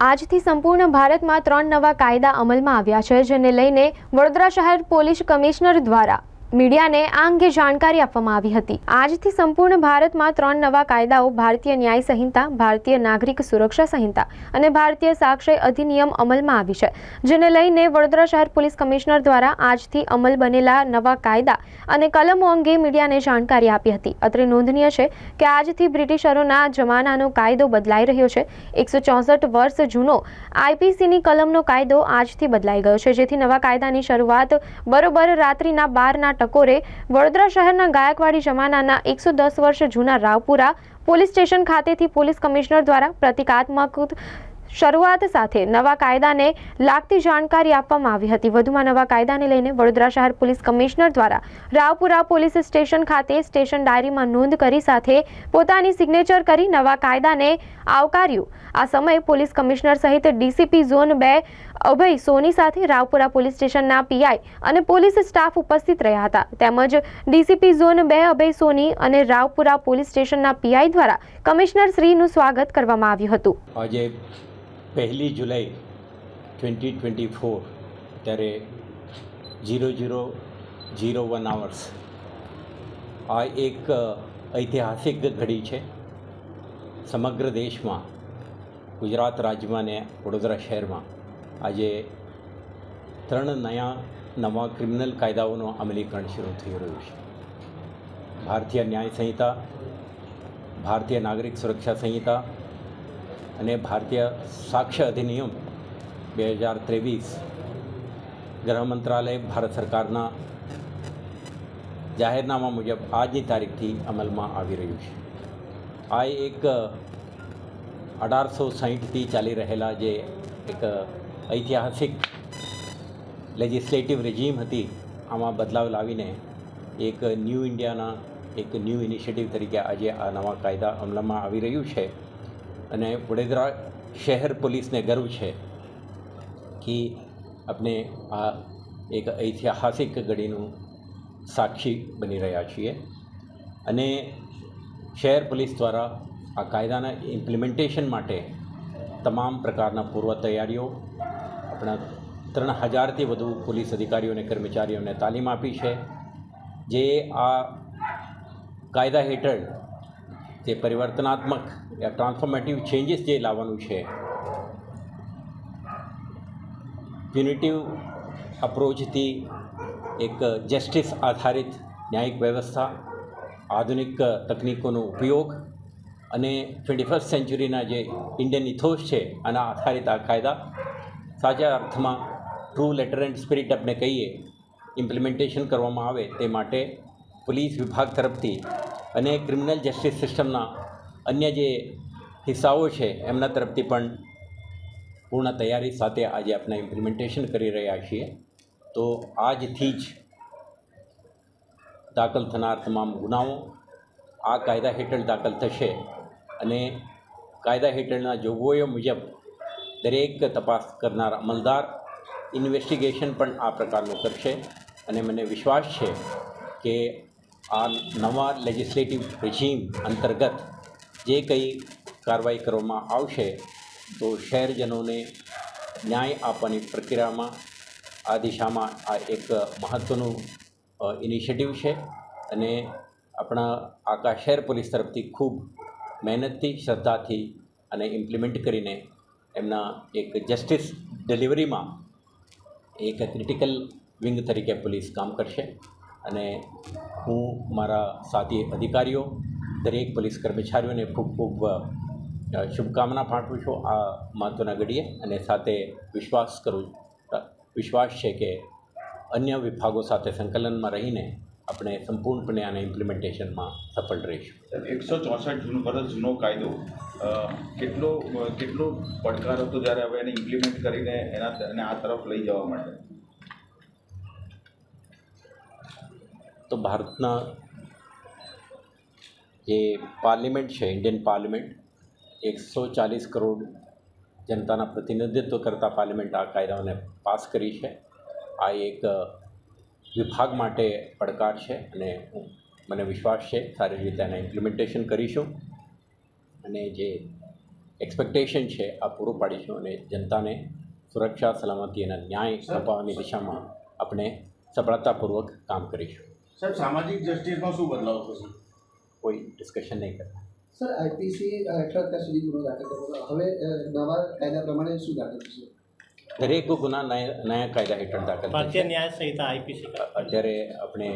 આજથી સંપૂર્ણ ભારતમાં ત્રણ નવા કાયદા અમલમાં આવ્યા છે, જેને લઈને વડોદરા શહેર પોલીસ કમિશનર દ્વારા મીડિયાને આ અંગે જાણકારી આપવામાં આવી હતી. આજથી સંપૂર્ણ ભારતમાં ત્રણ નવા કાયદાઓ, ભારતીય ન્યાય સંહિતા, ભારતીય નાગરિક સુરક્ષા સંહિતા અને ભારતીય સાક્ષય અધિનિયમ અમલમાં આવી છે, જેને લઈને વડોદરા શહેર પોલીસ કમિશનર દ્વારા આજથી અમલ બનેલા નવા કાયદા અને કલમો અંગે મીડિયાને જાણકારી આપી હતી. અત્રે નોંધનીય છે કે આજથી બ્રિટિશરોના જમાનાનો કાયદો બદલાઈ રહ્યો છે. એકસો ચોસઠ વર્ષ જૂનો આઈપીસીની કલમનો કાયદો આજથી બદલાઈ ગયો છે. જેથી નવા કાયદાની શરૂઆત બરોબર રાત્રિના બારના ટકોરે વડોદરા શહેરના ગાયકવાડી જમાનાના એકસો દસ વર્ષ જૂના રાવપુરા પોલીસ સ્ટેશન ખાતેથી પોલીસ કમિશનર દ્વારા પ્રતિકાત્મક શરૂઆત સાથે નવા કાયદાને લાગતી જાણકારી આપવામાં આવી હતી. વધુમાં નવા કાયદાને લઈને વડોદરા શહેર પોલીસ કમિશનર દ્વારા રાવપુરા પોલીસ સ્ટેશન ખાતે સ્ટેશન ડાયરીમાં નોંધ કરી સાથે પોતાની સિગ્નેચર કરી નવા કાયદાને આવકાર્યું. આ સમયે પોલીસ કમિશનર સહિત ડીસીપી ઝોન બે અભય સોની સાથે રાવપુરા પોલીસ સ્ટેશનના પીઆઈ અને પોલીસ સ્ટાફ ઉપસ્થિત રહ્યા હતા. તેમજ ડીસીપી ઝોન બે અભય સોની અને રાવપુરા પોલીસ સ્ટેશનના પીઆઈ દ્વારા કમિશનર શ્રીનું સ્વાગત કરવામાં આવ્યું હતું. પહેલી જુલાઈ ટ્વેન્ટી ટ્વેન્ટી ફોર ત્યારે zero zero zero one hours આ એક ઐતિહાસિક ઘડી છે. સમગ્ર દેશમાં, ગુજરાત રાજ્યમાં ને વડોદરા શહેરમાં આજે ત્રણ નયા, નવા ક્રિમિનલ કાયદાઓનું અમલીકરણ શરૂ થઈ રહ્યું છે. ભારતીય ન્યાય સંહિતા, ભારતીય નાગરિક સુરક્ષા સંહિતા અને ભારતીય સાક્ષ્ય અધિનિયમ બે હજાર ત્રેવીસ ગૃહ મંત્રાલય, ભારત સરકારના જાહેરનામા મુજબ આજની તારીખથી અમલમાં આવી રહ્યું છે. આ એક અઢારસો સાહીઠથી ચાલી રહેલા જે એક ઐતિહાસિક લેજિસ્લેટિવ રેજીમ હતી, આમાં બદલાવ લાવીને એક ન્યૂ ઇન્ડિયાના એક ન્યૂ ઇનિશિયેટિવ તરીકે આજે આ નવા કાયદા અમલમાં આવી રહ્યું છે. અને વડોદરા શહેર પોલીસને ગર્વ છે કે આપણે આ એક ઐતિહાસિક ઘડીનું સાક્ષી બની રહ્યા છીએ. અને શહેર પોલીસ દ્વારા આ કાયદાના ઇમ્પ્લિમેન્ટેશન માટે તમામ પ્રકારના પૂર્વ તૈયારીઓ આપણા ત્રણ હજારથી વધુ પોલીસ અધિકારીઓ અને કર્મચારીઓને તાલીમ આપી છે. જે આ કાયદા હેઠળ જે પરિવર્તનાત્મક ટ્રાન્સફોર્મેટિવ ચેન્જીસ જે લાવવાનું છે. યુનિટિવ અપ્રોચથી એક જસ્ટિસ આધારિત ન્યાયિક વ્યવસ્થા, આધુનિક તકનીકોનો ઉપયોગ અને ટ્વેન્ટી ફર્સ્ટ સેન્ચુરીના જે ઇન્ડિયન ઇથોસ છે, આના આધારિત આ કાયદા સાચા અર્થમાં ટ્રુ લેટર એન્ડ સ્પિરિટ આપણે કહીએ ઇમ્પ્લિમેન્ટેશન કરવામાં આવે તે માટે પોલીસ વિભાગ તરફથી અને ક્રિમિનલ જસ્ટિસ સિસ્ટમના અન્ય જે હિસ્સાઓ છે, એમના તરફથી પણ પૂર્ણ તૈયારી સાથે આજે આપણે ઇમ્પ્લિમેન્ટેશન કરી રહ્યા છીએ. તો આજથી જ દાખલ થનાર તમામ ગુનાઓ આ કાયદા હેઠળ દાખલ થશે અને કાયદા હેઠળના જોગવાઈઓ મુજબ દરેક તપાસ કરનાર અમલદાર ઇન્વેસ્ટિગેશન પણ આ પ્રકારનું કરશે. અને મને વિશ્વાસ છે કે આ નવા લેજિસ્લેટિવ રેજીમ અંતર્ગત જે કંઈ કાર્યવાહી કરવામાં આવશે, તો શહેરજનોને ન્યાય આપવાની પ્રક્રિયામાં આ દિશામાં આ એક મહત્ત્વનું ઇનિશિયેટિવ છે અને આપણા આખા શહેર પોલીસ તરફથી ખૂબ મહેનતથી, શ્રદ્ધાથી અને ઇમ્પ્લિમેન્ટ કરીને એમના એક જસ્ટિસ ડિલિવરીમાં એક ક્રિટિકલ વિંગ તરીકે પોલીસ કામ કરશે. અને હું મારા સાથી અધિકારીઓ, દરેક પોલીસ કર્મચારીઓને ખૂબ ખૂબ શુભકામના પાઠવું છું આ મહત્ત્વના ઘડીએ અને સાથે વિશ્વાસ કરું વિશ્વાસ છે કે અન્ય વિભાગો સાથે સંકલનમાં રહીને આપણે સંપૂર્ણપણે આને ઇમ્પ્લિમેન્ટેશનમાં સફળ રહીશું. એકસો ચોસઠ જૂનો વર્ષ જૂનો કાયદો કેટલો કેટલો પડકાર હતો જ્યારે હવે એને ઇમ્પ્લિમેન્ટ કરીને એના આ તરફ લઈ જવા માટે? તો ભારતના જે પાર્લિમેન્ટ છે, ઇન્ડિયન પાર્લિમેન્ટ, એકસો ચાલીસ કરોડ જનતાના પ્રતિનિધિત્વ કરતા પાર્લિમેન્ટ આ કાયદાઓને પાસ કરી છે. આ એક વિભાગ માટે પડકાર છે અને મને વિશ્વાસ છે, સારી રીતે એને ઇમ્પ્લિમેન્ટેશન કરીશું અને જે એક્સપેક્ટેશન છે, આ પૂરું પાડીશું અને જનતાને સુરક્ષા, સલામતી અને ન્યાય અપાવવાની દિશામાં આપણે સફળતાપૂર્વક કામ કરીશું. સાહેબ સામાજિક જસ્ટિસમાં શું બદલાવ થશે? કોઈ ડિસ્કશન નહીં કરતા. સર આઈપીસી હેઠળ અત્યાર સુધી ગુનો દાખલ કર્યો હવે નવા કાયદા પ્રમાણે શું દાખલ થશે? દરેક ગુના નયા નયા કાયદા હેઠળ દાખલ ભારતીય ન્યાય સંહિતા આઈપીસી અત્યારે આપણે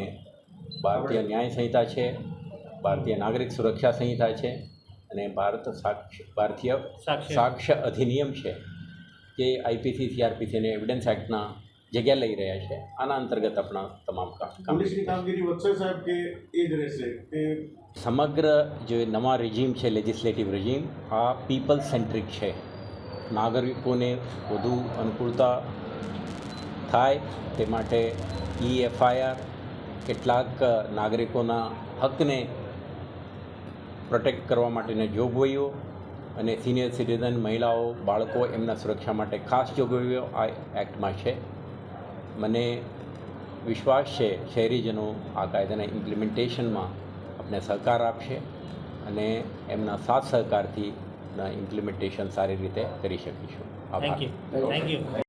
ભારતીય ન્યાય સંહિતા છે ભારતીય નાગરિક સુરક્ષા સંહિતા છે અને ભારત સાક્ષ ભારતીય સાક્ષ્ય. સાક્ષ્ય અધિનિયમ છે જે આઈપીસી સીઆરપીસી અને એવિડન્સ એક્ટના જગ્યા લઈ રહ્યા છે. આના અંતર્ગત આપણા તમામ કામ કામ કામગીરી વધશે સાહેબ કે એ જ રહેશે? કે સમગ્ર જે નવા રિજીમ છે લેજિસ્લેટિવ રિજીમ આ પીપલ સેન્ટ્રિક છે. નાગરિકોને વધુ અનુકૂળતા થાય તે માટે ઈ એફઆઈઆર કેટલાક નાગરિકોના હકને પ્રોટેક્ટ કરવા માટેની જોગવાઈઓ અને સિનિયર સિટીઝન મહિલાઓ બાળકો એમના સુરક્ષા માટે ખાસ જોગવાઈઓ આ એક્ટમાં છે. મને વિશ્વાસ છે શહેરીજનો આ કાયદાના ઇમ્પ્લિમેન્ટેશનમાં આપણે સહકાર આપશે અને એમના સાથ સહકારથી ઇમ્પ્લિમેન્ટેશન સારી રીતે કરી શકીશું. Thank you thank you